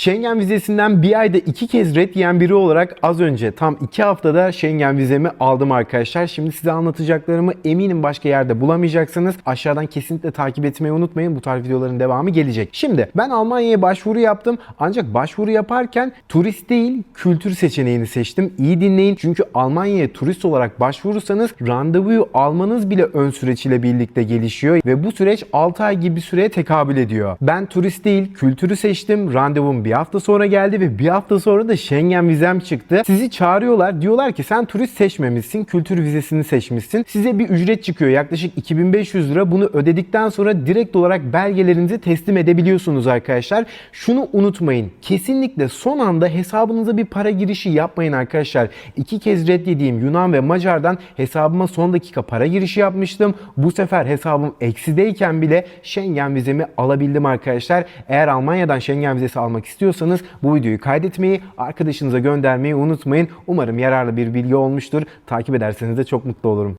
Schengen vizesinden bir ayda iki kez red yiyen biri olarak az önce tam iki haftada Schengen vizemi aldım arkadaşlar. Şimdi size anlatacaklarımı eminim başka yerde bulamayacaksınız. Aşağıdan kesinlikle takip etmeyi unutmayın. Bu tarz videoların devamı gelecek. Şimdi ben Almanya'ya başvuru yaptım. Ancak başvuru yaparken turist değil kültür seçeneğini seçtim. İyi dinleyin çünkü Almanya'ya turist olarak başvurursanız randevuyu almanız bile ön süreç ile birlikte gelişiyor ve bu süreç 6 ay gibi bir süreye tekabül ediyor. Ben turist değil kültürü seçtim. Randevum bir hafta sonra geldi ve bir hafta sonra da Schengen vizem çıktı. Sizi çağırıyorlar. Diyorlar ki sen turist seçmemişsin. Kültür vizesini seçmişsin. Size bir ücret çıkıyor. Yaklaşık 2500 lira. Bunu ödedikten sonra direkt olarak belgelerinizi teslim edebiliyorsunuz arkadaşlar. Şunu unutmayın. Kesinlikle son anda hesabınıza bir para girişi yapmayın arkadaşlar. İki kez red yediğim Yunan ve Macar'dan hesabıma son dakika para girişi yapmıştım. Bu sefer hesabım eksideyken bile Schengen vizemi alabildim arkadaşlar. Eğer Almanya'dan Schengen vizesi almak istiyorsanız bu videoyu kaydetmeyi, arkadaşınıza göndermeyi unutmayın. Umarım yararlı bir bilgi olmuştur. Takip ederseniz de çok mutlu olurum.